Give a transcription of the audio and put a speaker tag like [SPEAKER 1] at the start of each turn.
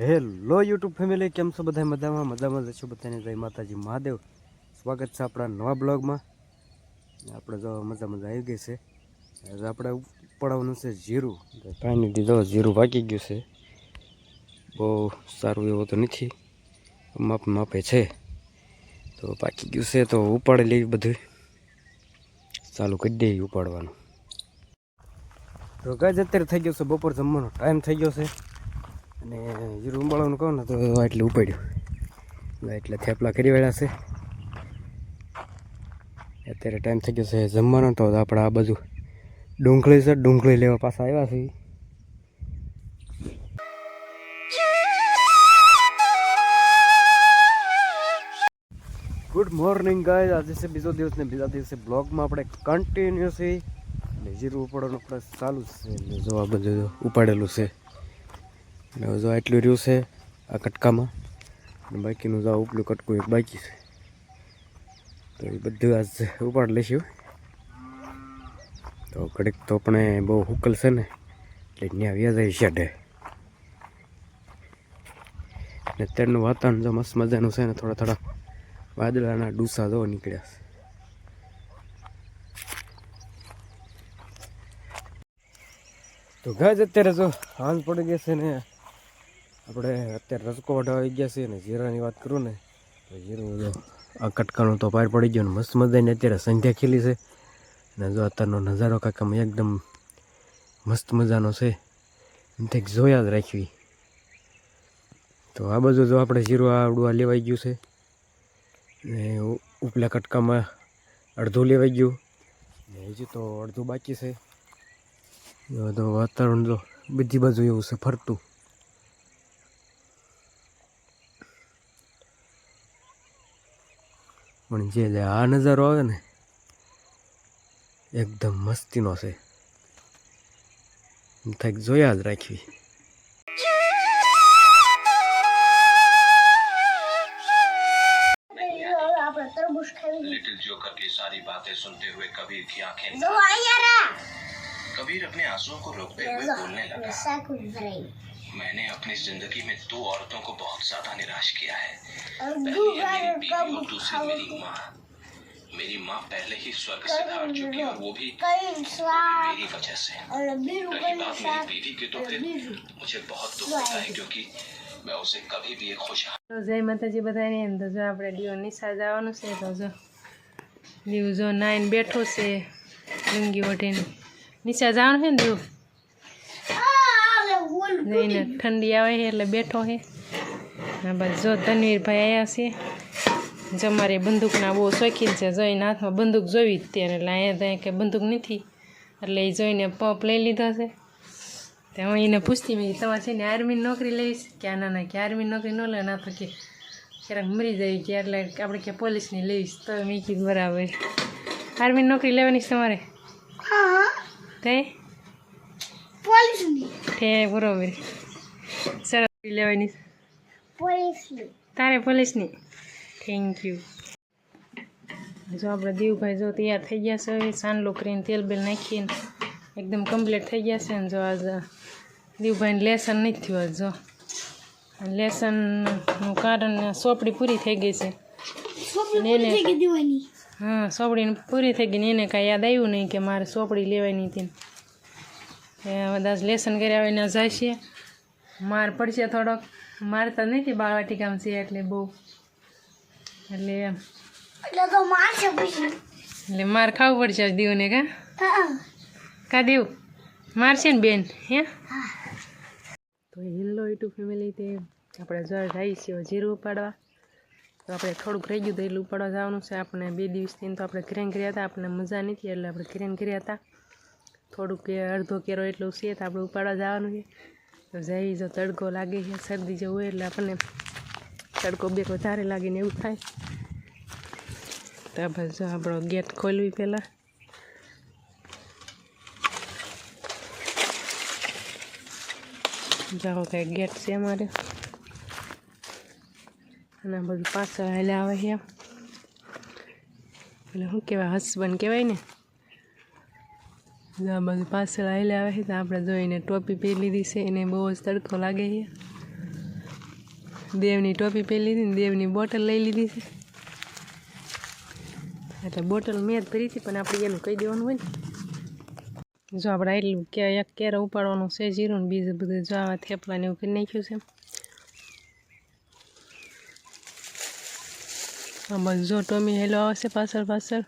[SPEAKER 1] Hello YouTube family, કેમ છો બધા? મજામાં? મજામાં જશો બધાને. જય માતાજી, મહાદેવ. સ્વાગત છે આપણા નવા બ્લોગમાં. આપણે જો મજા મજા આવી ગઈ છે. આપણે ઉપાડવાનું છે જીરું. પાણી દીધો જીરું વાગી ગયું છે. બહુ સારું એવું તો નથી. માપ માપે છે. તો પાકી ગયું છે તો ઉપાડી લેવી બધું. ચાલુ કરી દઈએ ઉપાડવાનું. તો ગાજ અત્યારે થઈ ગયો છે બપોર જમવાનો. ટાઈમ થઈ ગયો છે. અને જીરું ઉંબાળવાનું કહું ને તો એટલે ઉપાડ્યું. એટલે થેપલા કરી વળ્યા છે. અત્યારે ટાઈમ થઈ ગયો છે જમવાનો તો આપણે આ બધું ડુંગળી છે, ડુંગળી લેવા પાછા આવ્યા છે. ગુડ મોર્નિંગ ગાય આજે છે બીજો દિવસ ને બીજા દિવસે બ્લોગમાં આપણે કન્ટિન્યુઅસલી એટલે જીરું ઉપાડવાનું આપણે ચાલુ છે. જો આ બધું ઉપાડેલું છે. હવે જો આટલું રહ્યું છે આ કટકામાં બાકીનું જો આ ઉપલું કટકું એક બાકી છે. તો એ બધું આજ ઉપાડ લઈશું. તો ઘડીક તો આપણે બહુ હુકલ છે ને, એટલે ત્યાં વ્યા જાય શેડે ને અત્યારનું વાતાવરણ જો મસ્ત મજાનું છે ને, થોડા થોડા વાદળાના ડૂસા જો નીકળ્યા છે. તો ગાજ અત્યારે જો હાંજ પડી ગયા છે ને આપણે અત્યારે રસકો વાઢવા આવી ગયા છીએ ને જીરાની વાત કરું ને, તો જીરું જો આ કટકાનો તો પાર પડી ગયો ને મસ્ત મજાની અત્યારે સંધ્યા ખીલી છે. અને જો અત્યારનો નજારો કાકામાં એકદમ મસ્ત મજાનો છે. એમ કંઈક જોયા જ રાખવી. તો આ બધું જો આપણે જીરું આવડું આ લેવાઈ ગયું છે. ને ઉપલા કટકામાં અડધું લેવાઈ ગયું. ને હજી તો અડધું બાકી છે. તો વાતાવરણ જો બધી બાજુ એવું છે ફરતું. પણ જે જે આ નજારો આવે ને એકદમ મસ્તીનો છે એમ થાય કે જોયા જ રાખવી
[SPEAKER 2] આપણે તરબૂચ ખાવી
[SPEAKER 3] लिटिल जोकर की सारी बातें सुनते हुए कबीर की आंखें
[SPEAKER 2] જો આયા
[SPEAKER 3] कबीर अपने आंसुओं को रोकते हुए
[SPEAKER 2] રા
[SPEAKER 3] बोलने लगा
[SPEAKER 2] સાકુ ભરાઈ
[SPEAKER 3] मैंने अपनी जिंदगी में दो औरतों को बहुत ज्यादा निराश किया है
[SPEAKER 2] અડધું
[SPEAKER 3] पहली है
[SPEAKER 2] ગાય
[SPEAKER 3] मेरी बीवी और
[SPEAKER 2] કબ
[SPEAKER 3] दूसरी मेरी माँ मेरी माँ पहले ही स्वर्ग से धार चुकी है और वो भी
[SPEAKER 2] કઈ સ્વાદ
[SPEAKER 3] मेरी वजह से
[SPEAKER 2] અને બીજું
[SPEAKER 3] रही
[SPEAKER 2] કઈ
[SPEAKER 3] बात
[SPEAKER 2] શાક
[SPEAKER 3] मेरी बीवी की तो
[SPEAKER 2] અને
[SPEAKER 3] फिर
[SPEAKER 2] બીજું
[SPEAKER 3] मुझे बहुत दुख होता है क्योंकि मैं उसे कभी भी एक खुश
[SPEAKER 4] તો જય માતાજી બધાને એમ તો જો આપણે દીવો નિશા જવાનું છે તો જો દીવ જો નાઈન બેઠો છે લુંગી ઓઢીને નિશા જવાનું છે ને દીવ
[SPEAKER 2] આ
[SPEAKER 4] જઈને ઠંડી આવે છે એટલે બેઠો છે હા બસ જો તનવીરભાઈ આવ્યા છે. જમારે મારે બંદૂકના બહુ શોખીન છે. જોઈને હાથમાં બંદૂક જોવી જ ત્યારે એટલે અહીંયા ત્યાં કે બંદૂક નથી. એટલે એ જોઈને પંપ લઈ લીધો છે. તે હું એને પૂછતી મેં તમારે છે ને આર્મીની નોકરી લઈશ કે આ ના ના કે આર્મીની નોકરી ન લે ના તો કે ક્યારેક મરી જાય કે એટલે આપણે કે પોલીસની લઈશ તો મેં કીધું બરાબર. આર્મીની નોકરી લેવાની છે તમારે?
[SPEAKER 2] હા.
[SPEAKER 4] તે?
[SPEAKER 2] પોલીસની.
[SPEAKER 4] તે બરોબર. સરસ લેવાની.
[SPEAKER 2] પોલીસની.
[SPEAKER 4] તારે પોલીસની. થેન્ક યુ જો આપણે દેવભાઈ જો તૈયાર થઈ ગયા છે હવે સાંડલો કરીને તેલ બેલ નાખીને એકદમ કમ્પ્લીટ થઈ ગયા છે ને જો આજ દેવભાઈને લેસન નથી થયું આજ જો. લેસનનું કારણ સોપડી પૂરી થઈ ગઈ છે. હા સોપડી પૂરી થઈ ગઈ ને એને કાંઈ યાદ આવ્યું નહીં કે મારે સોપડી લેવાની હતી બધા લેસન કર્યા હોય ને જાય છે. માર પડશે થોડોક. મારતા નથી બાળવાટિકામાં છે એટલે બહુ. એટલે
[SPEAKER 2] એટલે
[SPEAKER 4] માર ખાવું પડશે આજ દીવને કા? કા દીવ? મારશે ને બેન હે? તો હેલો યુટ્યુબ ફેમિલી તે આપણે જળ જાય છીએ જીરું ઉપાડવા. તો આપણે થોડુંક રહી ગયું તો એટલું ઉપાડવા જવાનું છે. આપણે બે દિવસથી તો આપણે ક્રેન કર્યા હતા. આપણને મજા નથી એટલે આપણે ક્રેન કર્યા હતા. થોડુંક અડધો કેરો એટલું છે તો આપણે ઉપાડવા જવાનું છે. તો જઈ જો તડકો લાગે છે, શરદી જેવું એટલે આપણને તડકો બે વધારે લાગે ને એવું થાય. તો બસ જો આપણો ગેટ ખોલવી પહેલાં. જાઓ કંઈ ગેટ છે અમારે. અને બધું પાછળ હાલે આવે છે એટલે શું કહેવાય, હસબન્ડ કહેવાય ને? આ બધું પાછળ હાલે આવે છે તો આપણે જોઈને ટોપી પહેરી લીધી છે. એને બહુ જ તડકો લાગે છે. દેવની ટોપી પહેરી લીધી ને દેવની બોટલ લઈ લીધી છે. એટલે બોટલ મેં જ ભરી હતી, પણ આપણે એનું કહી દેવાનું હોય ને? જો આપણે એટલું કે એક કેરો ઉપાડવાનું છે, જીરું ને બીજું બધું જો આવા થેપલાને એવું કરી નાખ્યું છે આ બસ જો ટોમી હેલો આવશે પાછળ પાછળ.